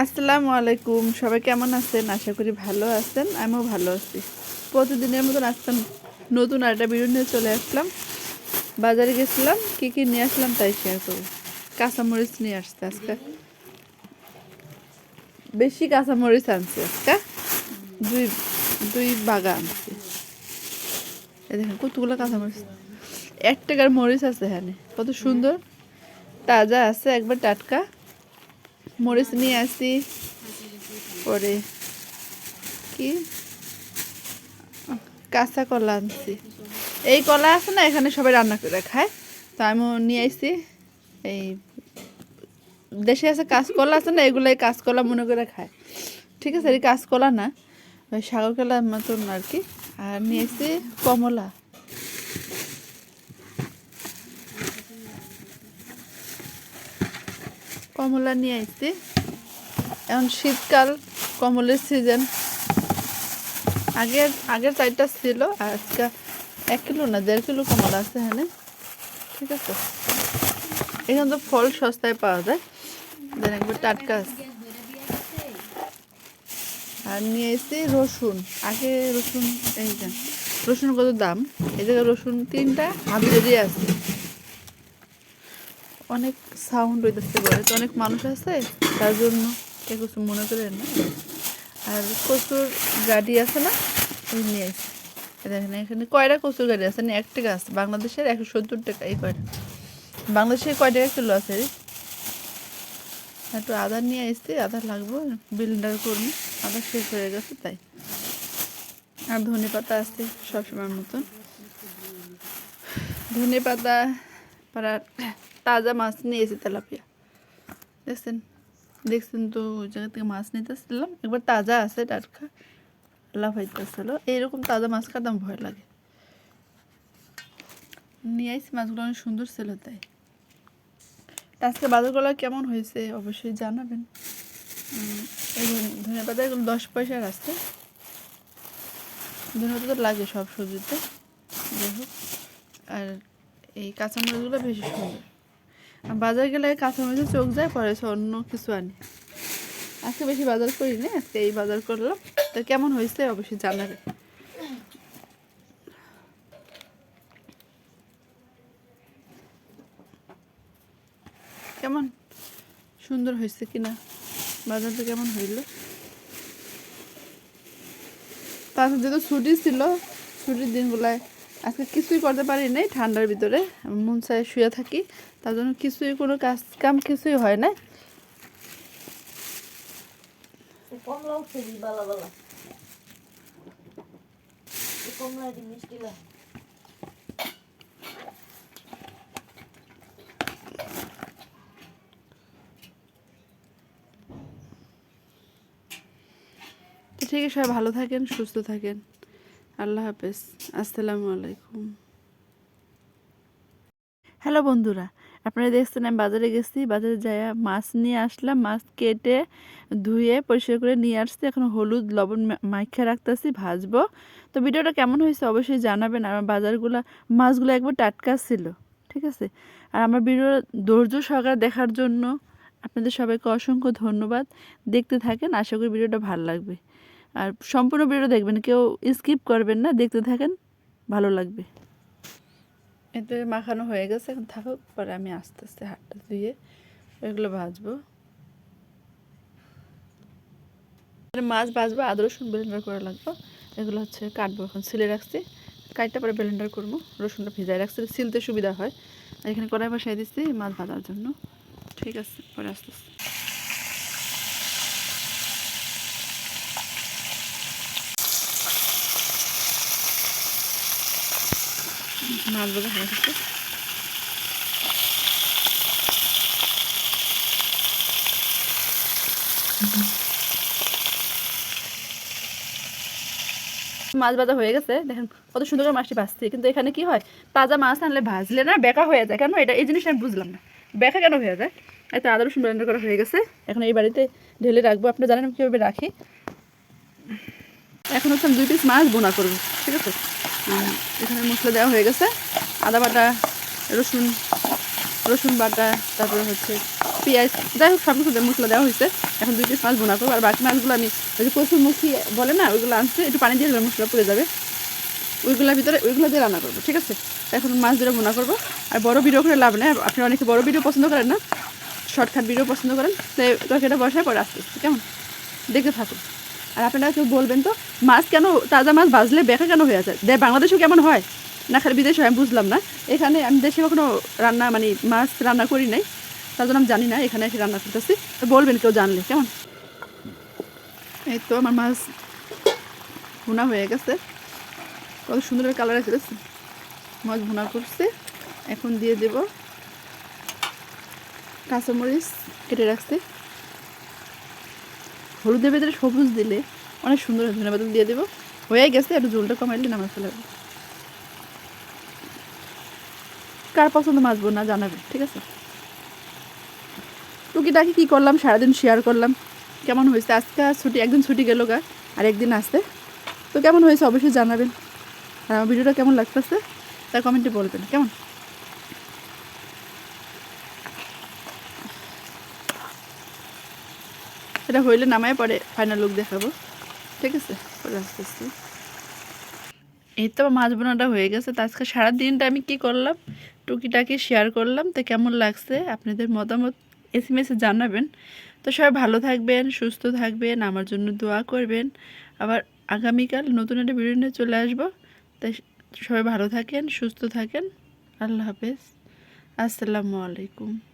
আসসালামু আলাইকুম। সবাই কেমন আছেন? আশা করি ভালো আছেন। আমিও ভালো আছি। প্রতিদিনের মতন আসতাম নতুন আরেকটা ভিডিও নিয়ে চলে আসলাম। বাজারে গেছিলাম। কি কি নিয়ে আসলাম তাই শেয়ার করব। কাঁচামরিচ নিয়ে আসতে আজকে। বেশি কাঁচামরিচ আনছি আজকে। দুই দুই বাগা আনছি। দেখেন কতগুলো কাঁচামরিচ। এক টাকার মরিচ আছে এখানে। কত সুন্দর। তাজা আছে। একবার টাটকা। মরিচ নিয়ে আসি। পরে কি? কাঁচা কলা আনছি। এই কলা আছে না, এখানে সবাই রান্না করে খায়। তো আমিও নিয়ে আসছি এই দেশে আছে কাঁচকলা আছে না, এগুলাই কাঁচকলা মনে করে খায়। ঠিক আছে, এই কাঁচকলা না, ওই সাগর কলার মতন আর কি। আর নিয়ে আসছি কমলা। কমলা নিয়ে আসছি এখন শীতকাল, কমলের সিজন আগের আগের চারটা ছিল আজকে এক কিলো না, দেড় কিলো কমলা আছে হ্যাঁ ঠিক আছে? এখানে তো ফল সস্তায় পাওয়া যায়। দেন একবার টাটকা আছে। আর নিয়ে এসেছি রসুন। আগে রসুন, এই যে রসুন কত দাম? এই জায়গায় রসুন তিনটা দিয়ে আছে। অনেক সাউন্ড হইতেছে বলে। তো অনেক মানুষ আছে, তার জন্য কে কিছু মনে করেন না। আর কচুর গাড়ি আছে না, ওই নিয়ে আসি দেখেন, এখানে কয়টা কচুর গাড়ি আছে? এক টাকা আছে, বাংলাদেশের একশো সত্তর টাকা, এই কয়টা? বাংলাদেশে কয় টাকা কিলো আছে? একটু আদা নিয়ে আসছি আদা লাগবো, বিলিন্ডার করব, আদা শেষ হয়ে গেছে, তাই। আর ধনে পাতা আছে সবসময়ের মতন। ধনে পাতা, পাড়ার তাজা মাছ নিয়েছি তেলাপিয়া দেখছেন দেখছেন তো ওই জায়গা থেকে মাছ নিতেছিলাম একবার তাজা আছে টাটকা লাভ হইতেছিল এইরকম তাজা মাছ খাতাম ভয় লাগে নিয়ে আসছি মাছগুলো অনেক সুন্দর ছিল তাই আজকে বাজারগুলো কেমন হয়েছে অবশ্যই জানাবেন এই ধনে পাতা এগুলো দশ পয়সার আসছে ধনে পাতা তো লাগে সব সবজিতে যাই হোক আর এই কাঁচামরিচগুলো বেশি সুন্দর বাজার গেলে কাঁচা কাঁচামরিচে চোখ যায়, পরে অন্য কিছু আনি। আজকে বেশি বাজার করি না আজকে এই বাজার করলাম। তো কেমন হয়েছে অবশ্যই জানাবে। কেমন? সুন্দর হয়েছে কিনা? বাজারটা কেমন হইল? তারপর যেহেতু ছুটি ছিল, ছুটির দিনগুলায় আজকে কিছুই করতে পারি নাই ঠান্ডার ভিতরে। মন চায় শুয়ে থাকি। তার জন্য কিছুই কোনো কাজ কাম কিছুই হয় না কমলা উঠছে দি বালা বালা। এই কমলা দি মিষ্টি লাগে। তো ঠিক আছে সবাই ভালো থাকেন সুস্থ থাকেন। আল্লাহ হাফেজ, আসসালামু আলাইকুম। হ্যালো বন্ধুরা, আপনারা দেখছেন আমি বাজারে গেছি, বাজারে যাই মাছ নিয়ে আসলাম, মাছ কেটে ধুয়ে পরিষ্কার করে নিয়ে আসছি। এখন হলুদ লবণ মাইখা রাখতেছি, ভাজবো। তো ভিডিওটা কেমন হয়েছে অবশ্যই জানাবেন। আমার বাজারগুলো, মাছগুলো একবার টাটকা ছিল, ঠিক আছে? আর আমার ভিডিও ধৈর্য সহকারে দেখার জন্য আপনাদের সবাইকে অসংখ্য ধন্যবাদ। দেখতে থাকেন, আশা করি ভিডিওটা ভালো লাগবে। আর সম্পূর্ণ ভিডিও দেখবেন, কেউ স্কিপ করবেন না, দেখতে থাকেন, ভালো লাগবে। এতে মাখানো হয়ে গেছে, এখন থাকুক, পরে আমি আস্তে আস্তে হাতটা ধুয়ে এগুলো ভাজবো। মাছ ভাজবো, আদা, রসুন ব্লেন্ডার করে লাগবো এগুলো হচ্ছে কাটবো, এখন সিলে রাখছি। কাটটা পরে ব্লেন্ডার করব, রসুনটা ভিজায় রাখছি সিলতে সুবিধা হয়। এখানে কড়াই বসাই দিচ্ছি মাছ ভাজার জন্য। ঠিক আছে, পরে আস্তে আস্তে। মাছ ভাজা হয়ে গেছে মাছ ভাজা হয়ে গেছে। দেখেন কত সুন্দর করে মাছটি ভাজছি। কিন্তু এখানে কি হয়? তাজা মাছ আনলে ভাজলে না বেকা হয়ে যায়। কেন? এটা এই জিনিসটা আমি বুঝলাম না। বেকা কেন হয়ে যায়? এত আদা ব্লেন্ডার করা হয়ে গেছে। এখন এই বাড়িতে ঢেলে রাখব। আপনি জানেন কীভাবে রাখি? এখন হচ্ছে আমি দুই পিস মাছ বোনা করব। ঠিক আছে? এখানে মশলা দেওয়া হয়ে গেছে। আদা বাটা, রসুন রসুন বাটা, তারপরে হচ্ছে পেঁয়াজ। যাই হোক, সব কিছু মশলা দেওয়া হয়েছে। এখন দুই পিস মাছ বোনা করব। আর বাকি মাছগুলো আমি ওই যে কচুরমুখী বলে না, ওইগুলো আনছে। একটু পানি দিয়ে মশলা পড়ে যাবে। ওইগুলোর ভিতরে, ওইগুলো দিয়ে রান্না করব, ঠিক আছে? এখন মাছ ধরে বোনা করব। আর বড় ভিডিও করে লাভ নেই। আপনি অনেকে বড় ভিডিও পছন্দ করেন না, শর্টকাট ভিডিও পছন্দ করেন। তাই তরকারিটা বসায় পরে আসতে কেমন? দেখতে থাকুন। আর আপনারা কেউ বলবেন তো, মাছ কেন, তাজা মাছ বাজলে বেকা কেন হয়ে আছে? দে, বাংলাদেশেও কেমন হয়? না, খালি বিদেশে আমি বুঝলাম না। এখানে আমি দেশে কখনো রান্না মানে মাছ রান্না করি নাই, তার জন্য আমি জানি না, এখানে এসে রান্না করতেছি। বলবেন কেউ জানলে, কেমন? এই তো আমার মাছ ভুনা হয়ে গেছে। কত সুন্দর কালার আছে মাছ ভুনা করছে। এখন দিয়ে দেব কাঁচামরিচ কেটে রাখছি। হলুদের ভেতরে সবুজ দিলে অনেক সুন্দর ধনে পাতা দিয়ে দেবো। হয়ে গেছে, একটু ঝোলটা কমাইলে নামাজ ফেলে কার পছন্দ মাছবো না জানাবে, ঠিক আছে? টুকি টুকিটাকি কী করলাম? সারাদিন শেয়ার করলাম। কেমন হয়েছে? আজকে ছুটি, একদিন ছুটি গেল গা, আর একদিন আসতে। তো কেমন হয়েছে অবশ্যই জানাবেন। আর আমার ভিডিওটা কেমন লাগতেছে, তা কমেন্টে বলবেন। কেমন? এটা হইলে নামায় পরে ফাইনাল লুক দেখাবো। ঠিক আছে? পরে আসতেছি। এই তো মাছ বোনাটা হয়ে গেছে। তো আজকে সারা দিনটা আমি কি করলাম? টুকিটাকি শেয়ার করলাম। তো কেমন লাগছে? আপনাদের মতামত এস এম জানাবেন। তো সবাই ভালো থাকবেন, সুস্থ থাকবেন, আমার জন্য দোয়া করবেন। আবার আগামীকাল নতুন একটা ভিডিও নিয়ে চলে আসব। তাই সবাই ভালো থাকেন, সুস্থ থাকেন। আল্লাহ হাফেজ। আসসালামু আলাইকুম।